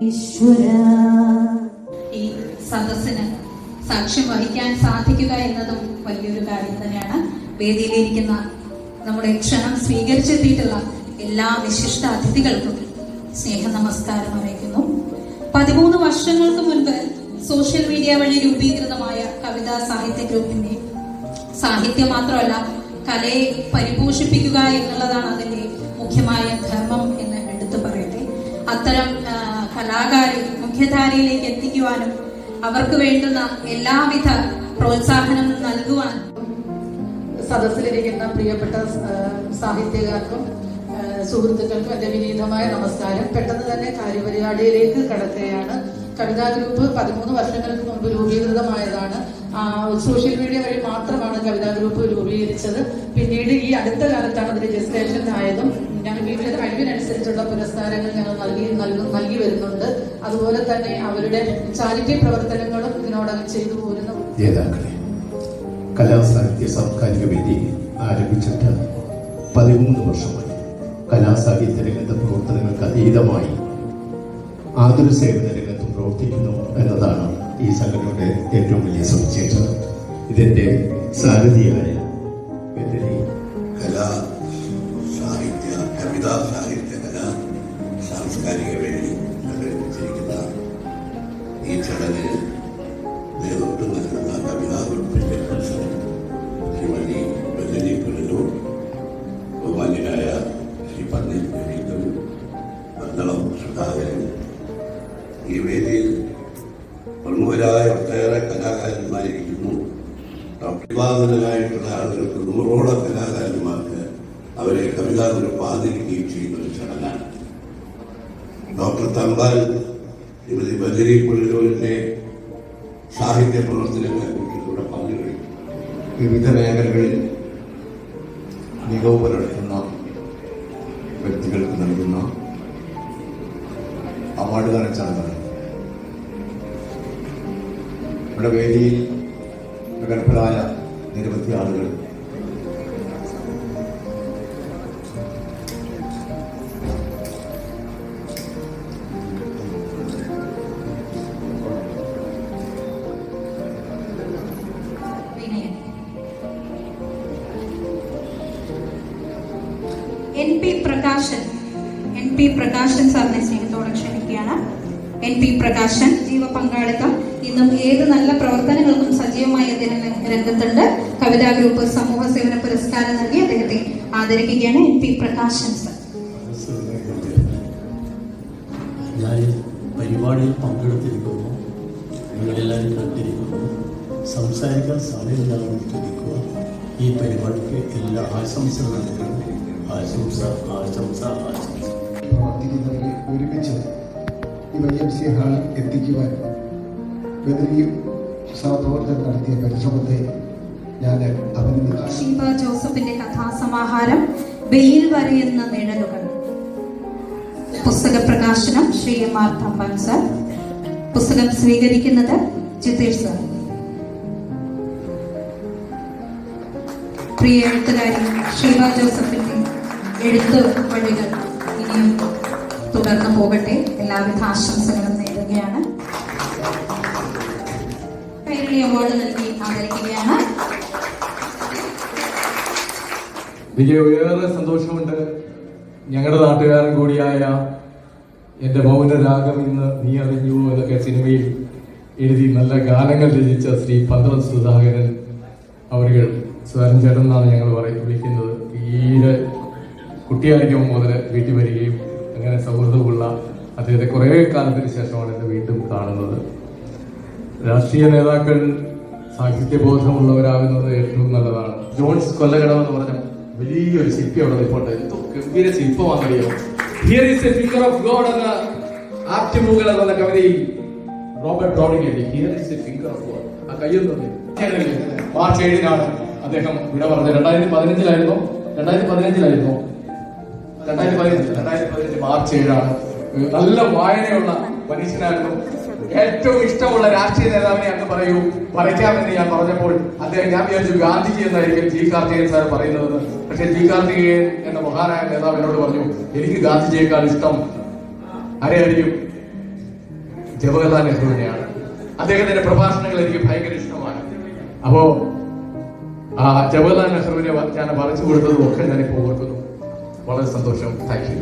ഈ സദസ്സിന് സാക്ഷ്യം വഹിക്കാൻ സാധിക്കുക എന്നതും വലിയൊരു കാര്യം തന്നെയാണ്. വേദിയിലിരിക്കുന്ന നമ്മുടെ ക്ഷണം സ്വീകരിച്ചെത്തിയിട്ടുള്ള എല്ലാ വിശിഷ്ട അതിഥികൾക്കും സ്നേഹ നമസ്കാരം അറിയിക്കുന്നു. പതിമൂന്ന് വർഷങ്ങൾക്ക് മുൻപ് സോഷ്യൽ മീഡിയ വഴി രൂപീകൃതമായ കവിതാ സാഹിത്യ ഗ്രൂപ്പിന്റെ സാഹിത്യം മാത്രമല്ല കലയെ പരിപോഷിപ്പിക്കുക എന്നുള്ളതാണ് അതിന്റെ മുഖ്യമായ ധർമ്മം എന്ന് എടുത്തു പറയട്ടെ. അത്തരം കലാകാരെ മുഖ്യധാരയിലേക്ക് എത്തിക്കുവാനും അവർക്ക് വേണ്ടുന്ന എല്ലാവിധ പ്രോത്സാഹനവും നൽകുവാനും. സദസ്സിലിരിക്കുന്ന പ്രിയപ്പെട്ട സാഹിത്യകാർക്കും സുഹൃത്തുക്കൾക്കും എന്റെ വിനീതമായ നമസ്കാരം. പെട്ടെന്ന് തന്നെ കാര്യപരിപാടിയിലേക്ക് കടക്കുകയാണ്. കവിതാ ഗ്രൂപ്പ് പതിമൂന്ന് വർഷങ്ങൾക്ക് മുമ്പ് രൂപീകൃതമായതാണ്. സോഷ്യൽ മീഡിയ വഴി മാത്രമാണ് കവിതാ ഗ്രൂപ്പ് രൂപീകരിച്ചത്. പിന്നീട് ഈ അടുത്ത കാലത്താണ് അത് രജിസ്ട്രേഷൻ ആയതും. ഞങ്ങൾ വീട്ടിലെ കഴിവിനനുസരിച്ചുള്ള പുരസ്കാരങ്ങൾ ഞങ്ങൾ നൽകി നൽകി വരുന്നുണ്ട്. അതുപോലെ തന്നെ അവരുടെ ചാരിറ്റി പ്രവർത്തനങ്ങളും ഇതിനോടകം ചെയ്തു പോരുന്നു. ജേതാക്കളെ കലാസാഹിത്യ സാംസ്കാരിക വേദി ആരംഭിച്ചിട്ട് പതിമൂന്ന് വർഷമായി. കലാസാഹിത്യ രംഗത്തെ പ്രവർത്തനങ്ങൾക്ക് അതീതമായി ആതുര സേവന രംഗത്തും പ്രവർത്തിക്കുന്നു എന്നതാണ് ഈ സംഘടനയുടെ ഏറ്റവും വലിയ സവിശേഷത. ഇതിന്റെ സാരഥിയായ കലാ സാഹിത്യ കവിതാ സാഹിത്യ കലാ സാംസ്കാരിക വേദി സംഘടിപ്പിച്ചിരിക്കുന്ന ഈ ചടങ്ങിന് നേതൃത്വം നൽകുന്ന കവിതാ ഈ വേദിയിൽ പ്രമുഖരായ ഒട്ടേറെ കലാകാരന്മാരിരിക്കുന്നു. അഭിവാദനായിട്ടുള്ള ആളുകൾക്ക് നൂറോളം കലാകാരന്മാർക്ക് അവരെ കവിതാ പാതിരിക്കുകയും ചെയ്യുന്ന ഒരു ചടങ്ങാണ്. ഡോക്ടർ തമ്പാൽ ശ്രീമതി ബദരി പുള്ളൂരിന്റെ സാഹിത്യ പ്രവർത്തനങ്ങളെ കുറിച്ച് ഇവിടെ വിവിധ മേഖലകളിൽ മികവ് പുലർത്തുന്ന വ്യക്തികൾക്ക് നൽകുന്ന അവാർഡുദാന ചടങ്ങാണ്. ഇവിടെ വേദിയിൽ പ്രഗത്ഭരായ നിരവധി ആളുകൾ. N P Prakashan N P Prakashan സാറിനെ സ്നേഹത്തോടെ ക്ഷണിക്കുകയാണ്. എൻ പി പ്രകാശൻ ജീവ പങ്കാളിത്തം. ഇന്നും ഏത് നല്ല പ്രവർത്തനങ്ങൾക്കും സജീവമായി അദ്ദേഹം രംഗത്തുണ്ട്. കവിതാ ഗ്രൂപ്പ് സമൂഹ സേവന പുരസ്കാരം നൽകി അദ്ദേഹത്തെ ആദരിക്കുകയാണ് എൻ പി പ്രകാശൻ സർ. ഞാൻ പരിപാടിയിൽ പങ്കെടുത്തിരിക്കുന്നു. നിങ്ങളെല്ലാവരും കണ്ടിരിക്കുന്നു. സംസാരിക്കാൻ സമയമില്ലാതെ ചോദിക്കുക ഈ പരിപാടിക്ക് എല്ലാ ആശംസകളും ആശംസ ആശംസ ആശംസ. പ്രവർത്തിക്കുന്നവരെ ഒരുമിച്ച് എം ഹാളിൽ എത്തിക്കുവാൻ ബദരിയും സഹപ്രവർത്തകർ നടത്തിയ പരിശ്രമത്തെ ഞാൻ അഭിനന്ദിക്കുന്നു. ഷീബ ജോസഫിന്റെ കഥാസമാഹാരം വെയിൽ വരയുന്ന നിഴലുകൾ. പുസ്തക പ്രകാശനം Shri M R Thampan sir. പുസ്തകം സ്വീകരിക്കുന്നത് ജിതേഷ് സാർ. പ്രിയ എഴുത്തുകാരി ഷീബ ജോസഫിന്റെ എഴുത്ത് വഴികൾ ഇനിയും തുടർന്നു പോകട്ടെ. എല്ലാവിധ ആശംസകളും നേരുകയാണ്. കൈരളി അവാർഡ് നൽകി ആദരിക്കുകയാണ് ഏറെ സന്തോഷമുണ്ട്. ഞങ്ങളുടെ നാട്ടുകാരൻ കൂടിയായ എന്റെ മൗനരാഗം ഇന്ന് നീ അറിഞ്ഞു എന്നൊക്കെ സിനിമയിൽ എഴുതി നല്ല ഗാനങ്ങൾ രചിച്ച ശ്രീ പന്തളം സുധാകരൻ അവരുകൾ. സ്വരം ചേട്ടൻ എന്നാണ് ഞങ്ങൾ പറയും വിളിക്കുന്നത്. തീരെ കുട്ടിയായിരിക്കും മുതൽ വീട്ടിൽ വരികയും അങ്ങനെ സൗഹൃദമുള്ള അദ്ദേഹത്തെ കുറേ കാലത്തിന് ശേഷമാണ് എന്നെ വീണ്ടും കാണുന്നത്. രാഷ്ട്രീയ നേതാക്കൾ സാഹിത്യബോധമുള്ളവരാകുന്നത് ഏറ്റവും നല്ലതാണ്. ജോൺസ് കൊല്ലകടം എന്ന് പറഞ്ഞ വലിയൊരു ശില്പി അവിടെ നിൽപ്പുണ്ട്. എന്തോ ഗംഭീര ശില്പമാണെന്നറിയോ ഈസ് കവിതയിൽ റോബർട്ട് ബ്രൗണിംഗ് ഹിയർ കയ്യൊന്നും മാർച്ച് ഏഴിനാണ് അദ്ദേഹം ഇവിടെ പറഞ്ഞത്. രണ്ടായിരത്തി പതിനഞ്ചിലായിരുന്നു. രണ്ടായിരത്തി പതിനഞ്ചിലായിരുന്നു. രണ്ടായിരത്തി പതിനഞ്ച് രണ്ടായിരത്തി പതിനഞ്ച് മാർച്ച് ഏഴാണ്. നല്ല വായനയുള്ള മനുഷ്യനായിരുന്നു. ഏറ്റവും ഇഷ്ടമുള്ള രാഷ്ട്രീയ നേതാവിനെ അങ്ങ് പറയൂ. വരയ്ക്കാമെന്ന് ഞാൻ പറഞ്ഞപ്പോൾ അദ്ദേഹം ഞാൻ വിചാരിച്ചു ഗാന്ധിജി എന്നായിരിക്കും ജി കാർത്തികേയൻ സാർ പറയുന്നതെന്ന്. പക്ഷെ ജി കാർത്തികേയൻ എന്ന മഹാനായ നേതാവ് എന്നോട് പറഞ്ഞു എനിക്ക് ഗാന്ധിജിയേക്കാൾ ഇഷ്ടം ആരെയായിരിക്കും? ജവഹർലാൽ നെഹ്റുവിനെയാണ് അദ്ദേഹത്തിന്റെ പ്രഭാഷണങ്ങൾ എനിക്ക് ഭയങ്കര ഇഷ്ടമാണ്. അപ്പോ ആ ജവഹർലാൽ നെഹ്റുവിനെ ഞാൻ വരച്ചു കൊടുത്തതും ഒക്കെ ഞാനിപ്പോൾ ഓർക്കുന്നു. വളരെ സന്തോഷം. Thank you